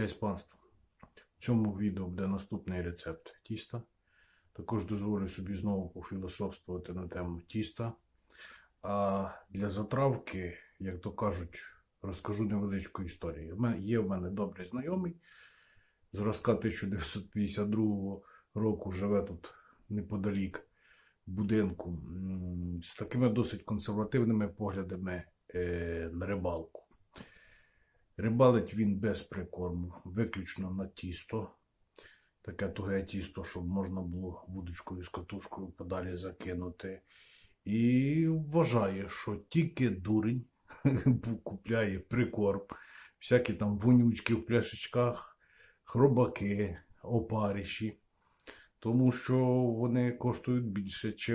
Честь панства. В цьому відео буде наступний рецепт тіста. Також дозволю собі знову пофілософствувати на тему тіста. А для затравки, як то кажуть, розкажу невеличку історію. Є в мене добрий знайомий. Зразка 1952 року живе тут неподалік будинку з такими досить консервативними поглядами е, на рибалку. Рибалить він без прикорму, виключно на тісто. Таке туге тісто, щоб можна було вудочкою з катушкою подалі закинути. І вважає, що тільки дурень купляє прикорм, всякі там вонючки в пляшечках, хробаки, опариші, тому що вони коштують більше, ніж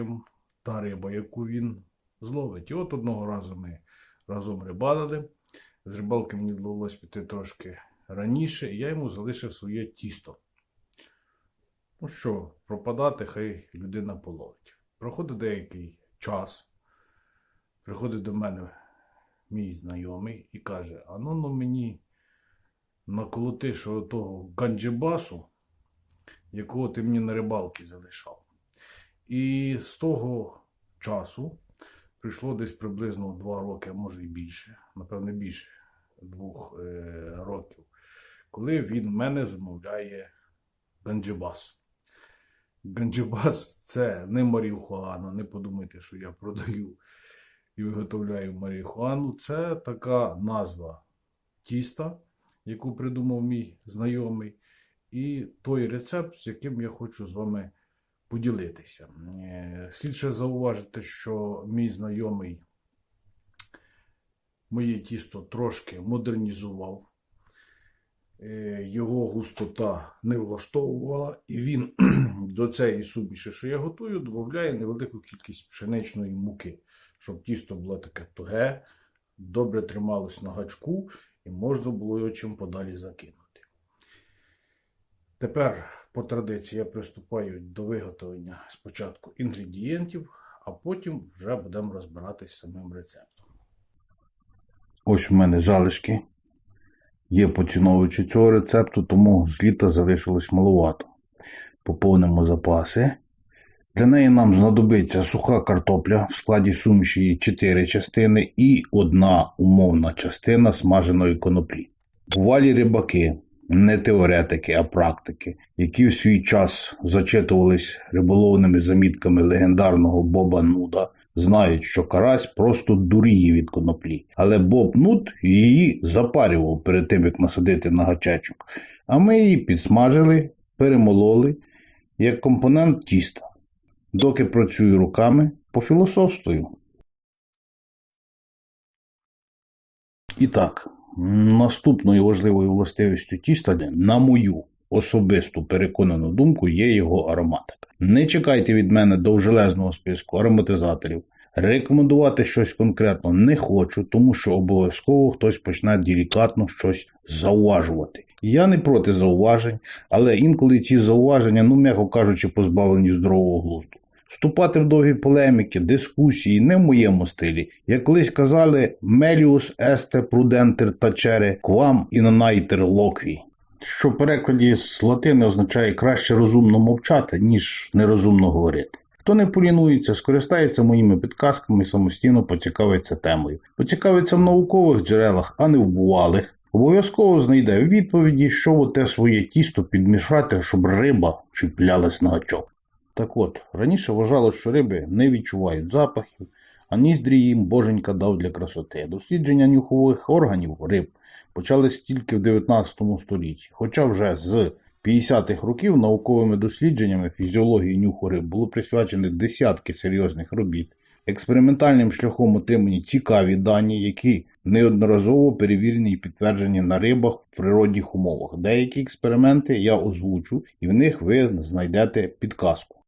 та риба, яку він зловить. І от одного разу ми разом рибалили. З рибалки мені вдалося піти трошки раніше, і я йому залишив своє тісто. Ну що, пропадати, хай людина половить. Проходить деякий час. Приходить до мене мій знайомий і каже: а ну ну мені наколотиш того ганджибасу, якого ти мені на рибалки залишав. І з того часу прийшло десь приблизно два роки, а може і більше, напевне, більше двох е, років, коли він мене замовляє ганджибас. Ганджибас це не марихуана, не подумайте, що я продаю і виготовляю марихуану. Це така назва тіста, яку придумав мій знайомий, і той рецепт, з яким я хочу з вами поділитися. Е, Слід зауважити, що мій знайомий моє тісто трошки модернізував. Е, Його густота не влаштовувала, і він до цієї суміші, що я готую, додає невелику кількість пшеничної муки, щоб тісто було таке туге, добре трималось на гачку і можна було його чим подалі закинути. Тепер, по традиції, я приступаю до виготовлення спочатку інгредієнтів, а потім вже будемо розбиратись самим рецептом. Ось у мене залишки. Є поціновувачі цього рецепту, тому з літа залишилось маловато. Поповнимо запаси. Для неї нам знадобиться суха картопля в складі суміші 4 частини і одна умовна частина смаженої коноплі. Бувалі рибаки, не теоретики, а практики, які в свій час зачитувались риболовними замітками легендарного Боба Нуда, знають, що карась просто дуріє від коноплі. Але Боб Нуд її запарював перед тим, як насадити на гачечок. А ми її підсмажили, перемололи як компонент тіста. Доки працюю руками, пофілософствую. І так, наступною важливою властивістю тіста, на мою особисту переконану думку, є його ароматика. Не чекайте від мене довжелезного списку ароматизаторів. Рекомендувати щось конкретно не хочу, тому що обов'язково хтось почне делікатно щось зауважувати. Я не проти зауважень, але інколи ці зауваження, ну м'яко кажучи, позбавлені здорового глузду. Вступати в довгі полеміки, дискусії не в моєму стилі. Як колись казали, меліус есте прудентер тачере квам інонайтер локві. Що в перекладі з латини означає краще розумно мовчати, ніж нерозумно говорити. Хто не полінується, скористається моїми підказками і самостійно поцікавиться темою. Поцікавиться в наукових джерелах, а не в бувалих. Обов'язково знайде відповіді, що в те своє тісто підмішати, щоб риба чіплялась на гачок. Так от, раніше вважалось, що риби не відчувають запахів, а ніздрі їм боженька дав для красоти. Дослідження нюхових органів риб почались тільки в 19 столітті, хоча вже з 50-х років науковими дослідженнями фізіології нюху риб було присвячені десятки серйозних робіт. Експериментальним шляхом отримані цікаві дані, які неодноразово перевірені і підтверджені на рибах в природних умовах. Деякі експерименти я озвучу, і в них ви знайдете підказку.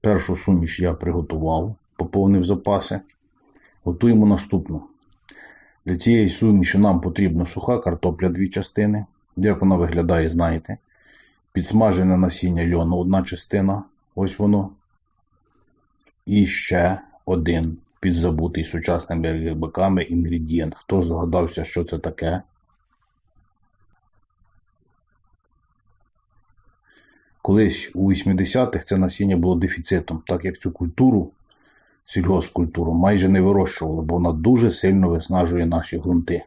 Першу суміш я приготував, поповнив запаси. Готуємо наступну. Для цієї суміші нам потрібна суха картопля дві частини. Як вона виглядає, знаєте. Підсмажене насіння льону одна частина. Ось воно. І ще один підзабутий сучасними рибаками інгредієнт. Хто здогадався, що це таке? Колись у 80-х це насіння було дефіцитом, так як цю культуру, сільгоспкультуру, майже не вирощували, бо вона дуже сильно виснажує наші ґрунти.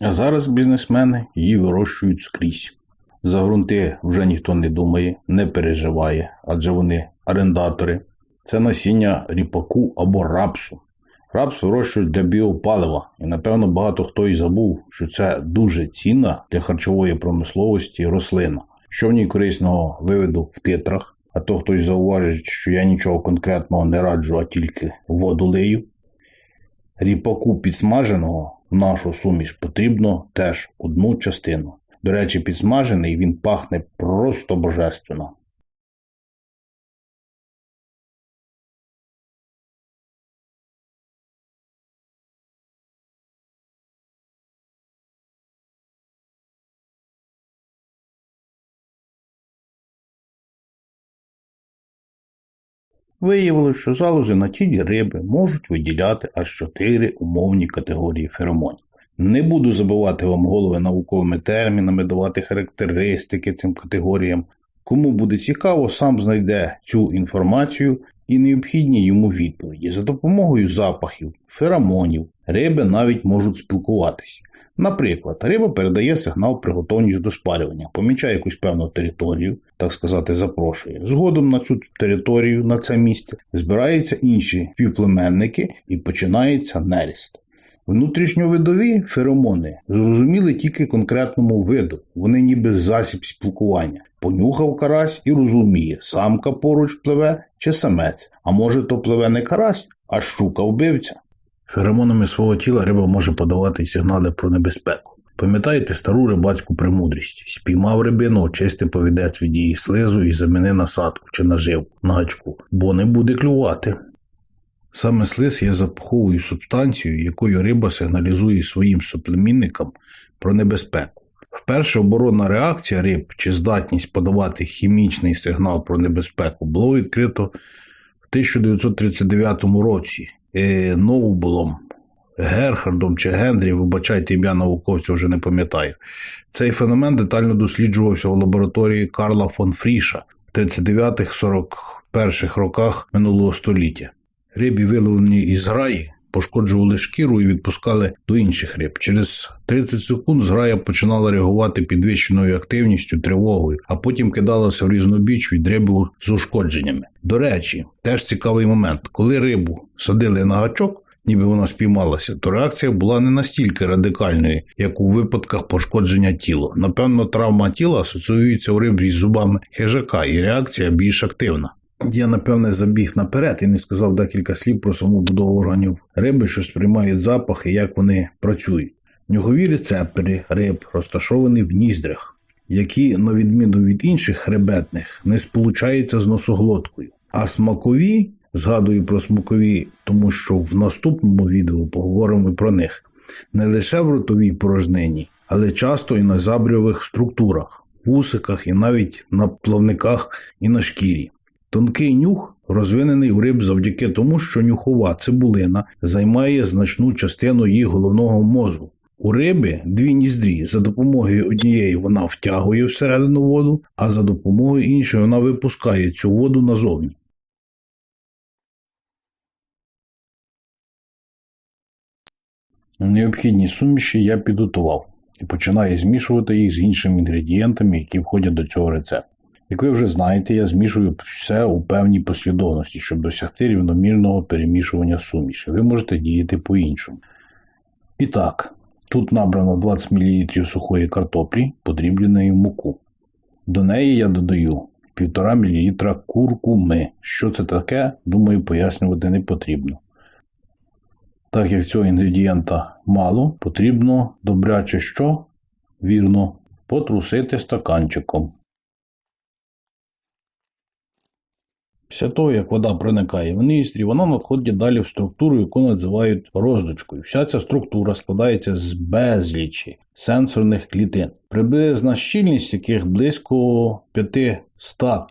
А зараз бізнесмени її вирощують скрізь. За ґрунти вже ніхто не думає, не переживає, адже вони орендатори. Це насіння ріпаку або рапсу. Рапс вирощують для біопалива, і напевно багато хто і забув, що це дуже цінна для харчової промисловості рослина. Що в ній корисного виведу в титрах, а то хтось зауважить, що я нічого конкретного не раджу, а тільки воду лию. Ріпаку підсмаженого в нашу суміш потрібно теж одну частину. До речі, підсмажений він пахне просто божественно. Виявилось, що залози на тілі риби можуть виділяти аж чотири умовні категорії феромонів. Не буду забивати вам голови науковими термінами, давати характеристики цим категоріям. Кому буде цікаво, сам знайде цю інформацію і необхідні йому відповіді. За допомогою запахів, феромонів, риби навіть можуть спілкуватися. Наприклад, риба передає сигнал про готовність до спалювання, помічає якусь певну територію, так сказати, запрошує. Згодом на цю територію, на це місце, збираються інші співплеменники і починається неріст. Внутрішньовидові феромони зрозуміли тільки конкретному виду, вони ніби засіб спілкування. Понюхав карась і розуміє, самка поруч пливе чи самець, а може то пливе не карась, а щука вбивця. Феромонами свого тіла риба може подавати сигнали про небезпеку. Пам'ятаєте стару рибацьку премудрість? Спіймав рибину, очисти повідець від її слизу і заміни насадку чи нажив на гачку, бо не буде клювати. Саме слиз є запаховою субстанцією, якою риба сигналізує своїм суплемінникам про небезпеку. Вперше оборонна реакція риб чи здатність подавати хімічний сигнал про небезпеку було відкрито в 1939 році е, Ноубелом, Герхардом чи Генрі, вибачайте ім'я науковця, вже не пам'ятаю. Цей феномен детально досліджувався в лабораторії Карла фон Фріша в 39-41 роках минулого століття. Рибі, виловлені із граї, пошкоджували шкіру і відпускали до інших риб. Через 30 секунд зграя починала реагувати підвищеною активністю, тривогою, а потім кидалася в різнобіч від риби з ушкодженнями. До речі, теж цікавий момент, коли рибу садили на гачок. Ніби вона спіймалася, то реакція була не настільки радикальною, як у випадках пошкодження тіла. Напевно, травма тіла асоціюється у риб із зубами хижака, і реакція більш активна. Я, напевне, забіг наперед і не сказав декілька слів про саму будову органів риби, що сприймають запахи, як вони працюють. Нюхові рецептори риб розташовані в ніздрях, які, на відміну від інших хребетних, не сполучаються з носоглоткою. А смакові, згадую про смакові, тому що в наступному відео поговоримо про них, не лише в ротовій порожнині, але часто і на забрьових структурах, вусиках і навіть на плавниках і на шкірі. Тонкий нюх розвинений у риб завдяки тому, що нюхова цибулина займає значну частину їх головного мозку. У риби дві ніздрі. За допомогою однієї вона втягує всередину воду, а за допомогою іншої вона випускає цю воду назовні. Необхідні суміші я підготував і починаю змішувати їх з іншими інгредієнтами, які входять до цього рецепту. Як ви вже знаєте, я змішую все у певній послідовності, щоб досягти рівномірного перемішування суміші. Ви можете діяти по-іншому. І так, тут набрано 20 мл сухої картоплі, подрібленої в муку. До неї я додаю 1,5 мл куркуми. Що це таке, думаю, пояснювати не потрібно. Так як цього інгредієнта мало, потрібно добряче що? Вірно, потрусити стаканчиком. Після того, як вода проникає в ністрі, вона надходить далі в структуру, яку називають роздочкою. Вся ця структура складається з безлічі сенсорних клітин, приблизна щільність яких близько 500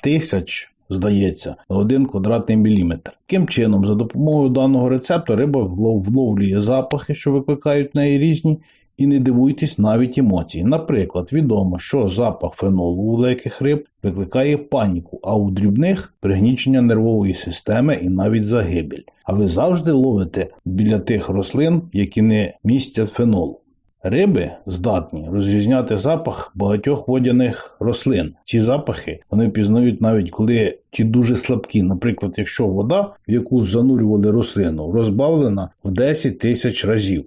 тисяч здається, 1 квадратний міліметр. Таким чином, за допомогою даного рецепту риба влов- вловлює запахи, що викликають в неї різні, і не дивуйтесь навіть емоції. Наприклад, відомо, що запах фенолу у великих риб викликає паніку, а у дрібних пригнічення нервової системи і навіть загибель. А ви завжди ловите біля тих рослин, які не містять фенолу. Риби здатні розрізняти запах багатьох водяних рослин. Ці запахи вони пізнають навіть коли ті дуже слабкі. Наприклад, якщо вода, в яку занурювали рослину, розбавлена в 10 тисяч разів.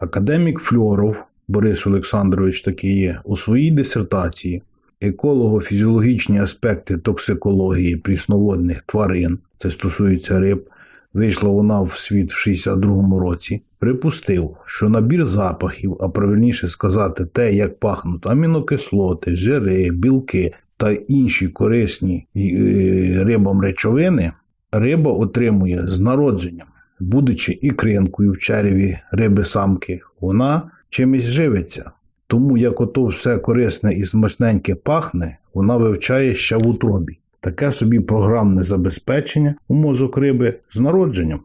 Академік Фльоров Борис Олександрович такий є у своїй дисертації еколого-фізіологічні аспекти токсикології прісноводних тварин, це стосується риб, вийшла вона в світ в 62-му році, припустив, що набір запахів, а правильніше сказати, те, як пахнуть амінокислоти, жири, білки та інші корисні е, рибам речовини, риба отримує з народженням. Будучи ікринкою в череві риби самки, вона чимось живиться. Тому як ото все корисне і смачненьке пахне, вона вивчає ще в утробі. Таке собі програмне забезпечення у мозок риби з народженням.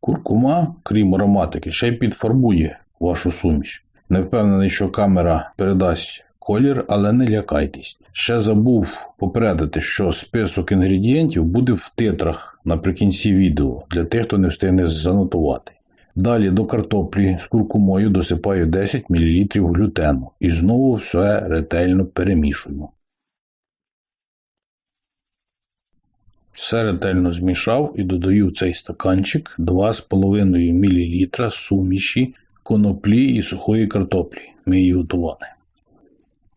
Куркума, крім ароматики, ще й підфарбує вашу суміш. Не впевнений, що камера передасть колір, але не лякайтесь. Ще забув попередити, що список інгредієнтів буде в титрах наприкінці відео для тих, хто не встигне занотувати. Далі до картоплі з куркумою досипаю 10 мл глютену і знову все ретельно перемішую. Все ретельно змішав і додаю в цей стаканчик 2,5 мл суміші коноплі і сухої картоплі. Ми її готували.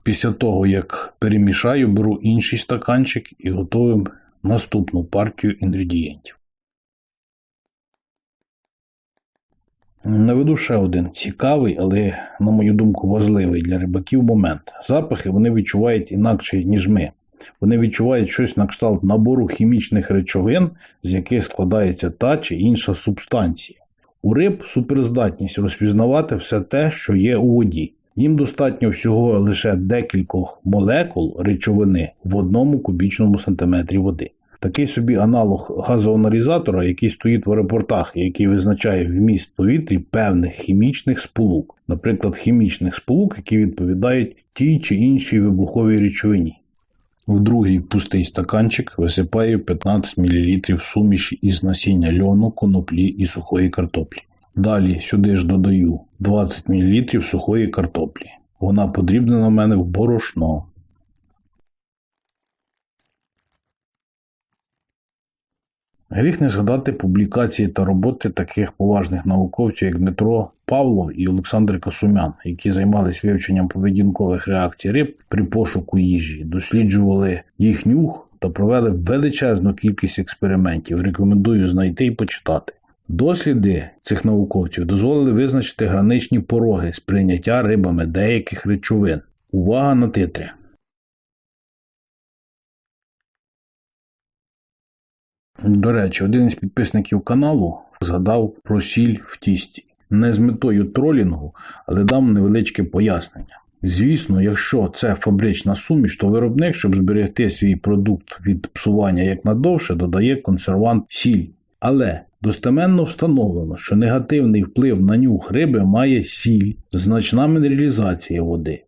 Після того, як перемішаю, беру інший стаканчик і готую наступну партію інгредієнтів. Наведу ще один цікавий, але, на мою думку, важливий для рибаків момент. Запахи вони відчувають інакше, ніж ми. Вони відчувають щось на кшталт набору хімічних речовин, з яких складається та чи інша субстанція. У риб суперздатність розпізнавати все те, що є у воді. Їм достатньо всього лише декількох молекул речовини в одному кубічному сантиметрі води. Такий собі аналог газоаналізатора, який стоїть в аеропортах, і який визначає вміст повітрі певних хімічних сполук, наприклад, хімічних сполук, які відповідають тій чи іншій вибуховій речовині. В другий пустий стаканчик висипаю 15 мл суміші із насіння льону, коноплі і сухої картоплі. Далі сюди ж додаю 20 мл сухої картоплі. Вона подрібнена в мене в борошно. Гріх не згадати публікації та роботи таких поважних науковців, як Дмитро Павлов і Олександр Касумян, які займалися вивченням поведінкових реакцій риб при пошуку їжі, досліджували їх нюх та провели величезну кількість експериментів. Рекомендую знайти і почитати. Досліди цих науковців дозволили визначити граничні пороги сприйняття рибами деяких речовин. Увага на титри! До речі, один із підписників каналу згадав про сіль в тісті. Не з метою тролінгу, але дам невеличке пояснення. Звісно, якщо це фабрична суміш, то виробник, щоб зберегти свій продукт від псування якнадовше, додає консервант сіль. Але достеменно встановлено, що негативний вплив на нюх риби має сіль, значна мінералізація води.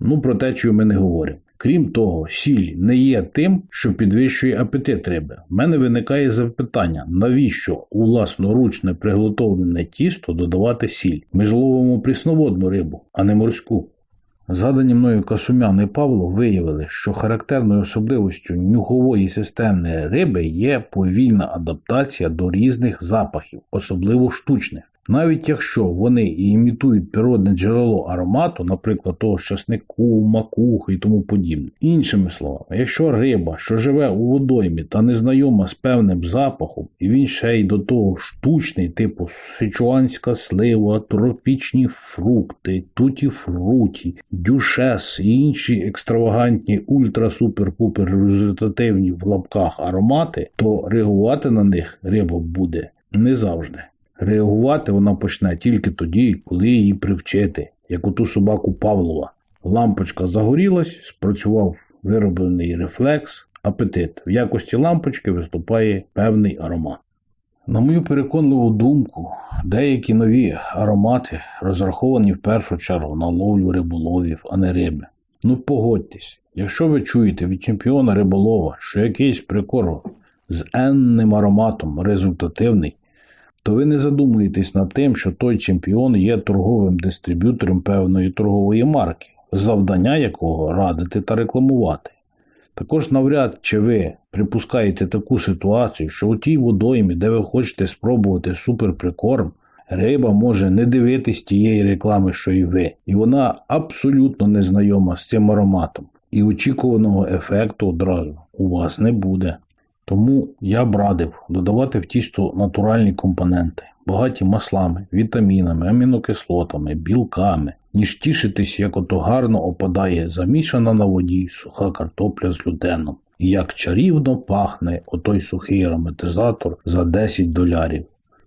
Ну, про течію ми не говоримо. Крім того, сіль не є тим, що підвищує апетит риби. В мене виникає запитання, навіщо у власноручне приготовлене тісто додавати сіль? Ми ж ловимо прісноводну рибу, а не морську. Згадані мною Касумян і Павло виявили, що характерною особливістю нюхової системи риби є повільна адаптація до різних запахів, особливо штучних. Навіть якщо вони і імітують природне джерело аромату, наприклад, того ж часнику, макухи і тому подібне. Іншими словами, якщо риба, що живе у водоймі та не знайома з певним запахом, і він ще й до того штучний, типу сичуанська слива, тропічні фрукти, туті-фруті, дюшес і інші екстравагантні ультра-супер-пупер результативні в лапках аромати, то реагувати на них риба буде не завжди. Реагувати вона почне тільки тоді, коли її привчити, як оту собаку Павлова. Лампочка загорілась, спрацював вироблений рефлекс, апетит. В якості лампочки виступає певний аромат. На мою переконливу думку, деякі нові аромати розраховані в першу чергу на ловлю риболовів, а не риби. Ну погодьтесь, якщо ви чуєте від чемпіона риболова, що якийсь прикорм з енним ароматом результативний, то ви не задумуєтесь над тим, що той чемпіон є торговим дистриб'ютором певної торгової марки, завдання якого радити та рекламувати. Також навряд чи ви припускаєте таку ситуацію, що у тій водоймі, де ви хочете спробувати суперприкорм, риба може не дивитись тієї реклами, що і ви, і вона абсолютно не знайома з цим ароматом, і очікуваного ефекту одразу у вас не буде. Тому я б радив додавати в тісто натуральні компоненти, багаті маслами, вітамінами, амінокислотами, білками, ніж тішитись, як ото гарно опадає замішана на воді суха картопля з глютеном. І як чарівно пахне отой сухий ароматизатор за 10 долярів.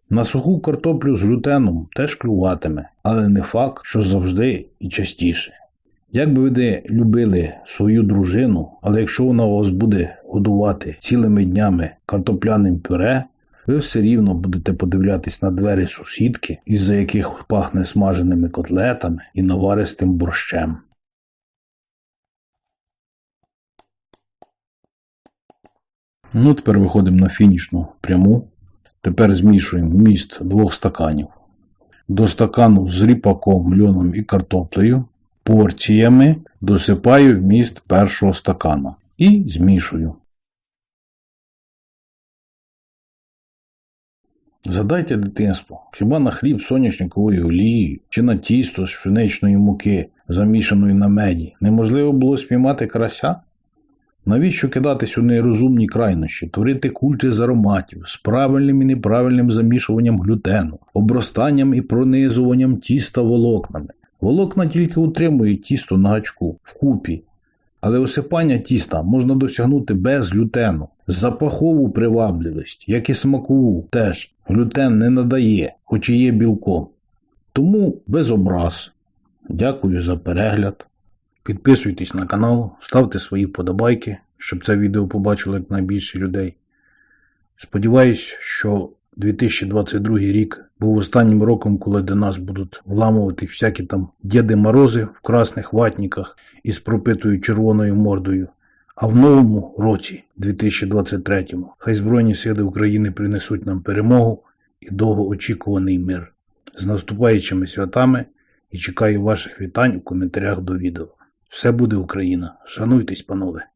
На суху картоплю з глютеном теж клюватиме, але не факт, що завжди і частіше. Як би ви любили свою дружину, але якщо вона вас буде годувати цілими днями картопляним пюре, ви все рівно будете подивлятись на двері сусідки, із-за яких пахне смаженими котлетами і наваристим борщем. Ну, тепер виходимо на фінішну пряму. Тепер змішуємо вміст двох стаканів. До стакану з ріпаком, льоном і картоплею порціями досипаю вміст першого стакана і змішую. Згадайте дитинство, хіба на хліб з соняшниковою олією чи на тісто з пшеничної муки, замішаної на меді, неможливо було спіймати карася? Навіщо кидатись у нерозумні крайнощі, творити культи з ароматів, з правильним і неправильним замішуванням глютену, обростанням і пронизуванням тіста волокнами? Волокна тільки утримують тісто на гачку вкупі, але осипання тіста можна досягнути без глютену. Запахову привабливість, як і смакову, теж глютен не надає, хоч і є білком. Тому без образ. Дякую за перегляд. Підписуйтесь на канал, ставте свої вподобайки, щоб це відео побачило якнайбільше людей. Сподіваюсь, що 2022 рік був останнім роком, коли до нас будуть вламувати всякі там Діди Морози в красних ватниках із пропитою червоною мордою. А в новому році, 2023, хай Збройні Сили України принесуть нам перемогу і довгоочікуваний мир. З наступаючими святами і чекаю ваших вітань у коментарях до відео. Все буде Україна. Шануйтесь, панове!